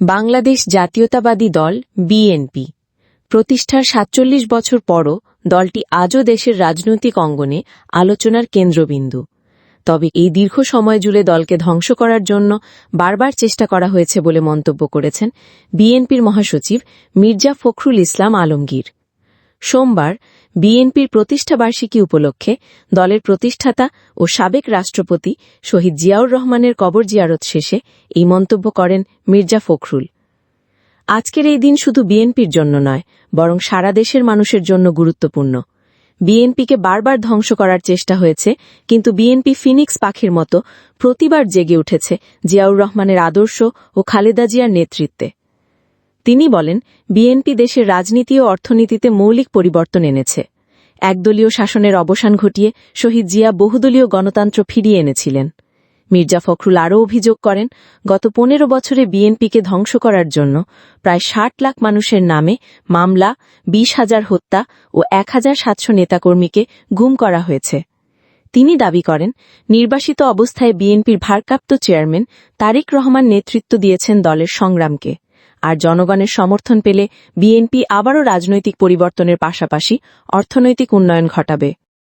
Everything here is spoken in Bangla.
বাংলাদেশ জাতীয়তাবাদী দল, বিএনপি। প্রতিষ্ঠার সাতচল্লিশ বছর পরও দলটি আজও দেশের রাজনৈতিক অঙ্গনে আলোচনার কেন্দ্রবিন্দু। তবে এই দীর্ঘ সময় জুড়ে দলকে ধ্বংস করার জন্য বারবার চেষ্টা করা হয়েছে বলে মন্তব্য করেছেন বিএনপির মহাসচিব মির্জা ফখরুল ইসলাম আলমগীর। সোমবার বিএনপির প্রতিষ্ঠাবার্ষিকী উপলক্ষে দলের প্রতিষ্ঠাতা ও সাবেক রাষ্ট্রপতি শহীদ জিয়াউর রহমানের কবর জিয়ারত শেষে এই মন্তব্য করেন মির্জা ফখরুল। আজকের এই দিন শুধু বিএনপির জন্য নয়, বরং সারা দেশের মানুষের জন্য গুরুত্বপূর্ণ। বিএনপিকে বারবার ধ্বংস করার চেষ্টা হয়েছে, কিন্তু বিএনপি ফিনিক্স পাখির মতো প্রতিবার জেগে উঠেছে জিয়াউর রহমানের আদর্শ ও খালেদা জিয়ার নেতৃত্বে। তিনি বলেন, বিএনপি দেশের রাজনীতি ও অর্থনীতিতে মৌলিক পরিবর্তন এনেছে। একদলীয় শাসনের অবসান ঘটিয়ে শহীদ জিয়া বহুদলীয় গণতন্ত্র ফিরিয়ে এনেছিলেন। মির্জা ফখরুল আরও অভিযোগ করেন, গত পনেরো বছরে বিএনপিকে ধ্বংস করার জন্য প্রায় ষাট লাখ মানুষের নামে মামলা, বিশ হাজার হত্যা ও এক হাজার সাতশো নেতাকর্মীকে গুম করা হয়েছে। তিনি দাবি করেন, নির্বাসিত অবস্থায় বিএনপির ভারপ্রাপ্ত চেয়ারম্যান তারেক রহমান নেতৃত্ব দিয়েছেন দলের সংগ্রামকে। আর জনগণের সমর্থন পেলে বিএনপি আবারও রাজনৈতিক পরিবর্তনের পাশাপাশি অর্থনৈতিক উন্নয়ন ঘটাবে।